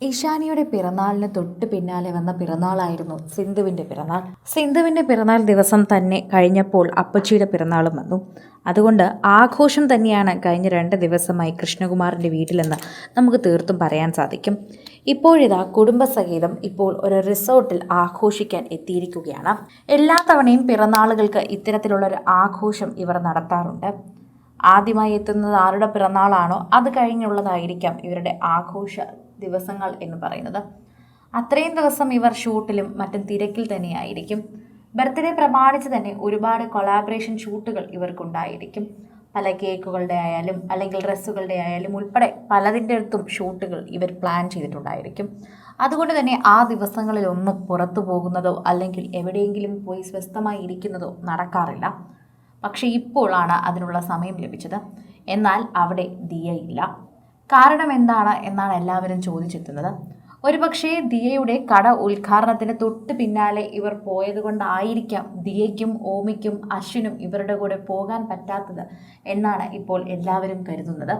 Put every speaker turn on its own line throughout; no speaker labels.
ഇഷാനിയുടെ പിറന്നാളിന് തൊട്ട് പിന്നാലെ വന്ന പിറന്നാളായിരുന്നു സിന്ധുവിന്റെ പിറന്നാൾ. സിന്ധുവിന്റെ പിറന്നാൾ ദിവസം തന്നെ കഴിഞ്ഞപ്പോൾ അപ്പച്ചിയുടെ പിറന്നാളും വന്നു. അതുകൊണ്ട് ആഘോഷം തന്നെയാണ് കഴിഞ്ഞ രണ്ട് ദിവസമായി കൃഷ്ണകുമാറിന്റെ വീട്ടിലെന്ന് നമുക്ക് തീർത്തും പറയാൻ സാധിക്കും. ഇപ്പോഴിതാ കുടുംബസഹിതം ഇപ്പോൾ ഒരു റിസോർട്ടിൽ ആഘോഷിക്കാൻ എത്തിയിരിക്കുകയാണ്. എല്ലാ തവണയും പിറന്നാളുകൾക്ക് ഇത്തരത്തിലുള്ള ഒരു ആഘോഷം ഇവർ നടത്താറുണ്ട്. ആദ്യമായി എത്തുന്നത് ആരുടെ പിറന്നാളാണോ അത് കഴിഞ്ഞുള്ളതായിരിക്കാം ഇവരുടെ ആഘോഷ ദിവസങ്ങൾ എന്ന് പറയുന്നത്. അത്രയും ദിവസം ഇവർ ഷൂട്ടിലും മറ്റും തിരക്കിൽ തന്നെയായിരിക്കും. ബർത്ത്ഡേ പ്രമാണിച്ച് തന്നെ ഒരുപാട് കൊളാബറേഷൻ ഷൂട്ടുകൾ ഇവർക്കുണ്ടായിരിക്കും. പല കേക്കുകളുടെ ആയാലും അല്ലെങ്കിൽ ഡ്രസ്സുകളുടെ ആയാലും ഉൾപ്പെടെ പലതിന്റെ അടുത്തും ഷൂട്ടുകൾ ഇവർ പ്ലാൻ ചെയ്തിട്ടുണ്ടായിരിക്കും. അതുകൊണ്ട് തന്നെ ആ ദിവസങ്ങളിലൊന്നും പുറത്തു പോകുന്നതോ അല്ലെങ്കിൽ എവിടെയെങ്കിലും പോയി സ്വസ്ഥമായി ഇരിക്കുന്നതോ നടക്കാറില്ല. പക്ഷേ ഇപ്പോഴാണ് അതിനുള്ള സമയം ലഭിച്ചത്. എന്നാൽ അവിടെ ദിയ ഇല്ല കാരണം എന്താണ് എന്നാണ് എല്ലാവരും ചോദിച്ചെത്തുന്നത്. ഒരുപക്ഷേ ദിയയുടെ കട ഉദ്ഘാടനത്തിന് തൊട്ട് പിന്നാലെ ഇവർ പോയത് കൊണ്ടായിരിക്കാം ദിയയ്ക്കും ഓമിക്കും അശ്വിനും ഇവരുടെ കൂടെ പോകാൻ പറ്റാത്തത് എന്നാണ് ഇപ്പോൾ എല്ലാവരും കരുതുന്നത്.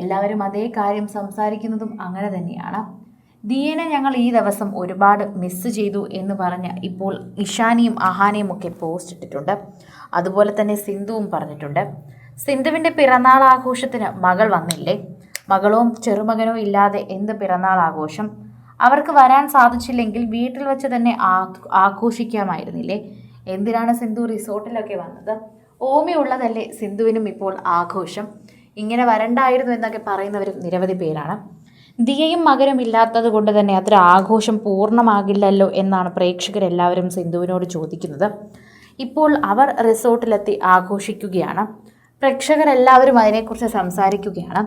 എല്ലാവരും അതേ കാര്യം സംസാരിക്കുന്നതും അങ്ങനെ തന്നെയാണ്. ദിയനെ ഞങ്ങൾ ഈ ദിവസം ഒരുപാട് മിസ് ചെയ്തു എന്ന് പറഞ്ഞ് ഇപ്പോൾ ഇഷാനിയും അഹാനിയും ഒക്കെ പോസ്റ്റ് ഇട്ടിട്ടുണ്ട്. അതുപോലെ തന്നെ സിന്ധുവും പറഞ്ഞിട്ടുണ്ട്. സിന്ധുവിന്റെ പിറന്നാൾ ആഘോഷത്തിന് മകൾ വന്നില്ലേ? മകളോ ചെറുമകനോ ഇല്ലാതെ എന്ത് പിറന്നാൾ ആഘോഷം? അവർക്ക് വരാൻ സാധിച്ചില്ലെങ്കിൽ വീട്ടിൽ വെച്ച് തന്നെ ആഘോഷിക്കാമായിരുന്നില്ലേ? എന്തിനാണ് സിന്ധു റിസോർട്ടിലൊക്കെ വന്നത്? ഓമി ഉള്ളതല്ലേ സിന്ധുവിനും ഇപ്പോൾ ആഘോഷം? ഇങ്ങനെ വരണ്ടായിരുന്നു എന്നൊക്കെ പറയുന്നവരും നിരവധി പേരാണ്. ദിയയും മകനും ഇല്ലാത്തത് കൊണ്ട് തന്നെ അത്ര ആഘോഷം പൂർണമാകില്ലല്ലോ എന്നാണ് പ്രേക്ഷകരെല്ലാവരും സിന്ധുവിനോട് ചോദിക്കുന്നത്. ഇപ്പോൾ അവർ റിസോർട്ടിലെത്തി ആഘോഷിക്കുകയാണ്. പ്രേക്ഷകരെല്ലാവരും അതിനെക്കുറിച്ച് സംസാരിക്കുകയാണ്.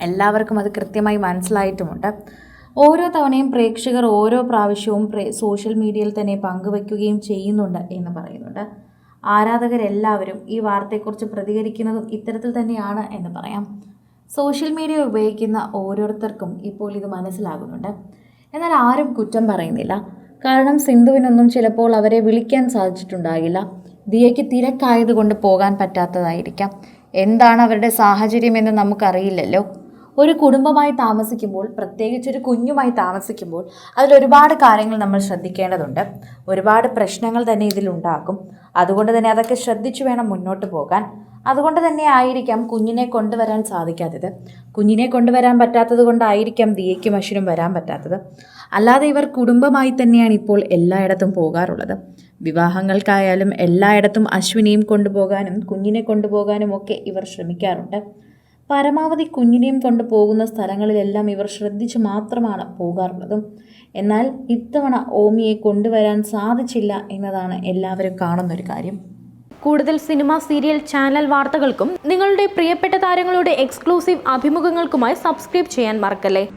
എല്ലാവർക്കും അത് കൃത്യമായി മനസ്സിലായിട്ടുമുണ്ട്. ഓരോ തവണയും പ്രേക്ഷകർ ഓരോ പ്രാവശ്യവും പ്രേ സോഷ്യൽ മീഡിയയിൽ തന്നെ പങ്കുവയ്ക്കുകയും ചെയ്യുന്നുണ്ട് എന്ന് പറയുന്നുണ്ട്. ആരാധകരെല്ലാവരും ഈ വാർത്തയെക്കുറിച്ച് പ്രതികരിക്കുന്നതും ഇത്തരത്തിൽ തന്നെയാണ് എന്ന് പറയാം. സോഷ്യൽ മീഡിയ ഉപയോഗിക്കുന്ന ഓരോരുത്തർക്കും ഇപ്പോൾ ഇത് മനസ്സിലാകുന്നുണ്ട്. എന്നാൽ ആരും കുറ്റം പറയുന്നില്ല. കാരണം സിന്ധുവിനൊന്നും ചിലപ്പോൾ അവരെ വിളിക്കാൻ സാധിച്ചിട്ടുണ്ടാകില്ല. ദിയയ്ക്ക് തിരക്കായതുകൊണ്ട് പോകാൻ പറ്റാത്തതായിരിക്കാം. എന്താണ് അവരുടെ സാഹചര്യമെന്ന് നമുക്കറിയില്ലല്ലോ. ഒരു കുടുംബമായി താമസിക്കുമ്പോൾ പ്രത്യേകിച്ച് ഒരു കുഞ്ഞുമായി താമസിക്കുമ്പോൾ അതിൽ ഒരുപാട് കാര്യങ്ങൾ നമ്മൾ ശ്രദ്ധിക്കേണ്ടതുണ്ട്. ഒരുപാട് പ്രശ്നങ്ങൾ തന്നെ ഇതിലുണ്ടാക്കും അതുകൊണ്ട് തന്നെ അതൊക്കെ ശ്രദ്ധിച്ചു വേണം മുന്നോട്ട് പോകാൻ. അതുകൊണ്ട് തന്നെ ആയിരിക്കാം കുഞ്ഞിനെ കൊണ്ടുവരാൻ സാധിക്കാത്തത്. കുഞ്ഞിനെ കൊണ്ടുവരാൻ പറ്റാത്തത് കൊണ്ടായിരിക്കാം ദിയയ്ക്കും അശ്വിനും വരാൻ പറ്റാത്തത്. അല്ലാതെ ഇവർ കുടുംബമായി തന്നെയാണ് ഇപ്പോൾ എല്ലായിടത്തും പോകാറുള്ളത്. വിവാഹങ്ങൾക്കായാലും എല്ലായിടത്തും അശ്വിനെയും കൊണ്ടുപോകാനും കുഞ്ഞിനെ കൊണ്ടുപോകാനും ഒക്കെ ഇവർ ശ്രമിക്കാറുണ്ട്. പരമാവധി കുഞ്ഞിനെയും കൊണ്ട് പോകുന്ന സ്ഥലങ്ങളിലെല്ലാം ഇവർ ശ്രദ്ധിച്ച് മാത്രമാണ് പോകാറുള്ളത്. എന്നാൽ ഇത്തവണ ഓമിയെ കൊണ്ടുവരാൻ സാധിച്ചില്ല എന്നതാണ് എല്ലാവരും കാണുന്നൊരു കാര്യം.
കൂടുതൽ സിനിമ സീരിയൽ ചാനൽ വാർത്തകൾക്കും നിങ്ങളുടെ പ്രിയപ്പെട്ട താരങ്ങളുടെ എക്സ്ക്ലൂസീവ് അഭിമുഖങ്ങൾക്കുമായി സബ്സ്ക്രൈബ് ചെയ്യാൻ മറക്കല്ലേ?